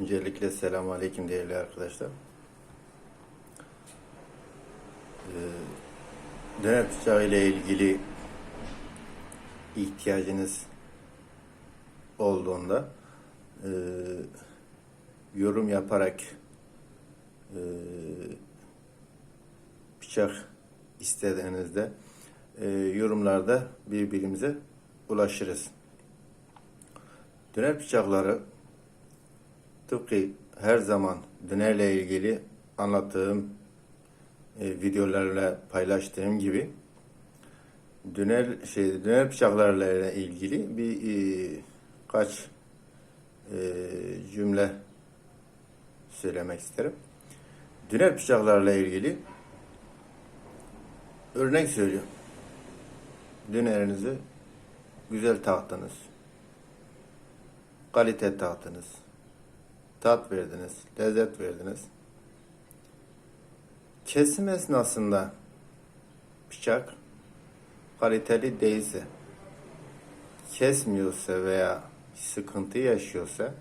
Öncelikle selamun aleyküm değerli arkadaşlar. Ee, döner bıçağı ile ilgili ihtiyacınız olduğunda e, yorum yaparak e, bıçak istediğinizde e, yorumlarda birbirimize ulaşırız. Döner bıçakları Tıpkı her zaman dönerle ilgili anlattığım e, videolarla paylaştığım gibi döner şey döner bıçaklarla ilgili bir e, kaç e, cümle söylemek isterim. Döner bıçaklarla ilgili örnek söylüyorum. Dönerinizi güzel taktınız. Kalite taktınız tat verdiniz, lezzet verdiniz. Kesim esnasında bıçak kaliteli değilse, kesmiyorsa veya sıkıntı yaşıyorsa,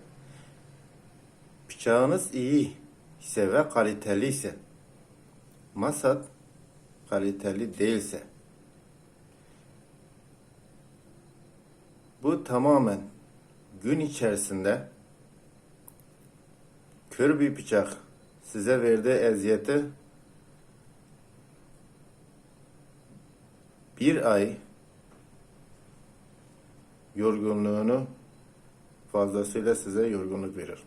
bıçağınız iyi ise ve kaliteli ise, masat kaliteli değilse, bu tamamen gün içerisinde Kör bir bıçak size verdiği eziyeti bir ay yorgunluğunu fazlasıyla size yorgunluk verir.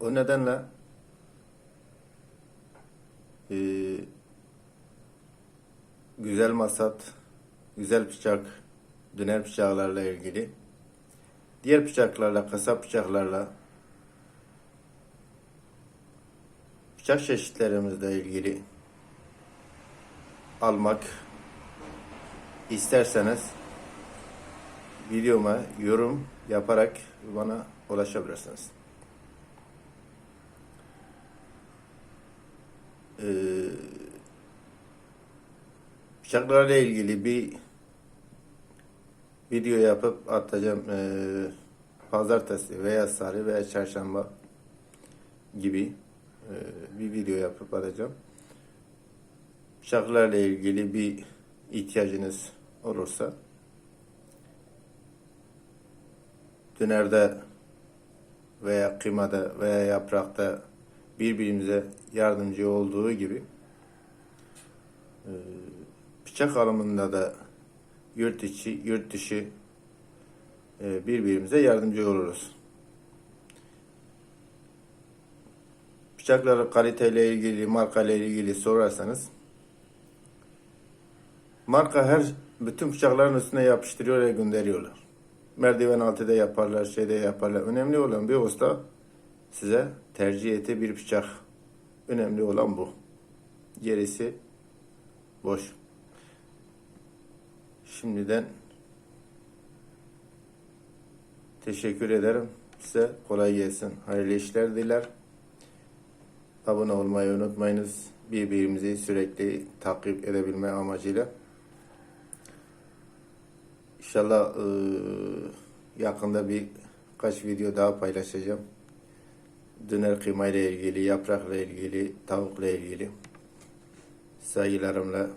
O nedenle e, güzel masat, güzel bıçak, döner bıçaklarla ilgili diğer bıçaklarla, kasap bıçaklarla bıçak çeşitlerimizle ilgili almak isterseniz videoma yorum yaparak bana ulaşabilirsiniz. Ee, bıçaklarla ilgili bir video yapıp atacağım. Ee, pazartesi veya salı veya çarşamba gibi bir video yapıp atacağım. Bıçaklarla ilgili bir ihtiyacınız olursa dönerde veya kıymada veya yaprakta birbirimize yardımcı olduğu gibi e, bıçak alımında da yurt içi, yurt dışı e, birbirimize yardımcı oluruz. Bıçakları kaliteyle ilgili, marka ile ilgili sorarsanız marka her bütün bıçakların üstüne yapıştırıyor ve gönderiyorlar. Merdiven altı da yaparlar, şeyde yaparlar. Önemli olan bir usta size tercih ettiği bir bıçak. Önemli olan bu. Gerisi boş. Şimdiden teşekkür ederim. Size kolay gelsin. Hayırlı işler diler. Abone olmayı unutmayınız. Birbirimizi sürekli takip edebilme amacıyla. İnşallah e, yakında bir kaç video daha paylaşacağım. Döner kıyma ile ilgili, yaprakla ilgili, tavukla ilgili. Saygılarımla